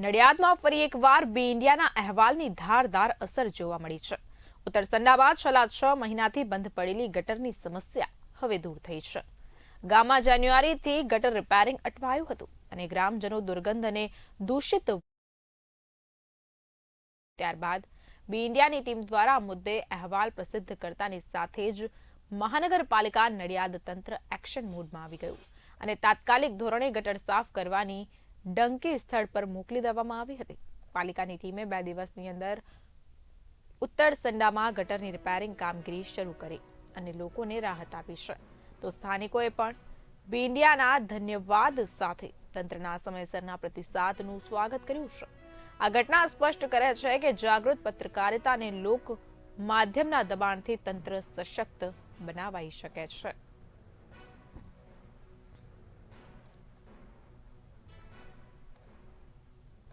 નડિયાદમાં ફરી એકવાર બે ઇન્ડિયાના અહેવાલની ધારદાર અસર જોવા મળી છે. ઉત્તર સંડાબાદ છેલ્લા છ મહિનાથી બંધ પડેલી ગટરની સમસ્યા હવે દૂર થઈ છે. ગામમાં જાન્યુઆરીથી ગટર રિપેરિંગ અટવાયું હતું અને ગ્રામજનો દુર્ગંધ અને દૂષિત ત્યારબાદ બી ઇન્ડિયાની ટીમ દ્વારા મુદ્દે અહેવાલ પ્રસિદ્ધ કરતાની સાથે જ મહાનગરપાલિકા નડિયાદ તંત્ર એક્શન મોડમાં આવી ગયું અને તાત્કાલિક ધોરણે ગટર સાફ કરવાની ડંકી સ્થળ પર મોકલી દેવામાં આવી હતી. પાલિકાની ટીમે બે દિવસની અંદર ઉત્તર સંડામાં ગટરની રિપેરિંગ કામગીરી શરૂ કરી અને લોકોને રાહત આપી છે. તો સ્થાનિકોએ પણ બી ધન્યવાદ સાથે તંત્રના સમયસરના પ્રતિસાદનું સ્વાગત કર્યું છે. આ ઘટના સ્પષ્ટ કરે છે કે જાગૃત પત્રકારિતા અને લોક માધ્યમના દબાણથી તંત્ર સશક્ત બનાવાઈ શકે છે.